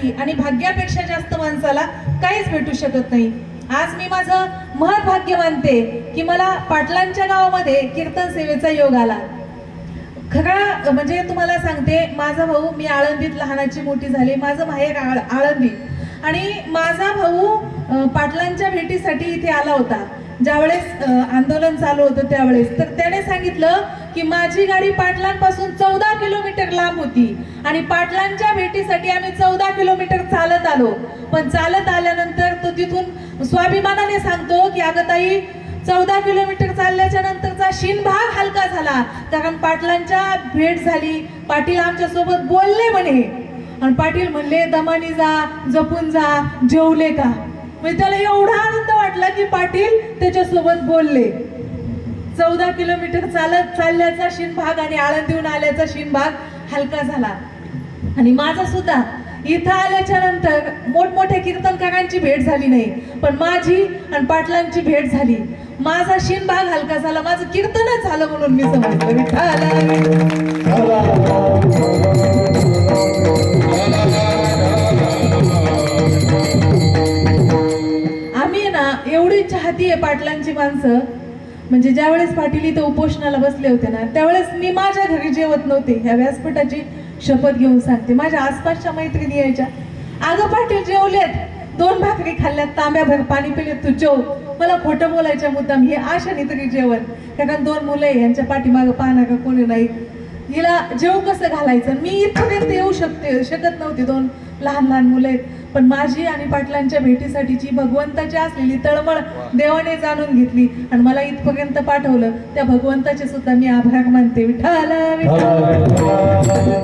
साठी आणि भाग्यापेक्षा जास्त माणसाला काहीच भेटू शकत नाही. आज मी माझं महर भाग्य मानते की मला पाटलांच्या गावामध्ये कीर्तन सेवेचा योग आला. खरा म्हणजे तुम्हाला सांगते माझा भाऊ मी आळंदीत लहानाची मोठी झाली माझं माहेर आळ आळंदी. आणि माझा भाऊ पाटलांच्या भेटीसाठी इथे आला होता. ज्यावेळेस आंदोलन चालू होतं त्यावेळेस. तर त्याने सांगितलं की माझी गाडी पाटलांपासून चौदा किलोमीटर लांब होती. आणि पाटलांच्या भेटीसाठी आम्ही चौदा किलोमीटर आलो. पण चालत आल्यानंतर तो तिथून स्वाभिमानाने सांगतो की अगं ताई चौदा किलोमीटर चालल्याच्या नंतरचा शिनभाग हलका झाला. कारण पाटलांच्या भेट झाली. पाटील आमच्यासोबत बोलले म्हणे. आणि पाटील म्हणले दमानी जा जपून जा जेवले का? म्हणजे त्याला एवढा आनंद वाटला की पाटील त्याच्यासोबत बोलले. चौदा किलोमीटर चालत चालल्याचा शिनभाग आणि आळंदीहून आल्याचा शिनभाग हलका झाला. आणि माझा सुद्धा इथं आल्याच्यानंतर मोठमोठ्या कीर्तनकारांची भेट झाली नाही पण माझी आणि पाटलांची भेट झाली. माझा शिनभाग हलका झाला माझं कीर्तनच झालं म्हणून मी समजलं. विठ्ठल! आम्ही ना एवढी चाहती आहे पाटलांची माणसं. म्हणजे ज्यावेळेस पाटील इथं उपोषणाला बसले होते ना त्यावेळेस मी माझ्या घरी जेवत नव्हते. ह्या व्यासपीठाची शपथ घेऊन सांगते. माझ्या आसपासच्या मैत्रिणी यायच्या. अगं पाटील जेवलेत. दोन भाकरी खाल्ल्यात तांब्याभर पाणी पिले तू जेव मला खोटं बोलायच्या मुद्दाम हे आशाने तरी जेवण. कारण दोन मुलं आहे यांच्या पाठीमागं पाहणार का कोणी नाही? हिला जेव कसं घालायचं? मी इथपर्यंत येऊ शकते शकत नव्हती दोन लहान लहान मुलं आहेत. पण माझी आणि पाटलांच्या भेटीसाठीची भगवंताची असलेली तळमळ देवाने जाणून घेतली आणि मला इथपर्यंत पाठवलं. त्या भगवंताचे सुद्धा मी आभार मानते. विठाला विठाला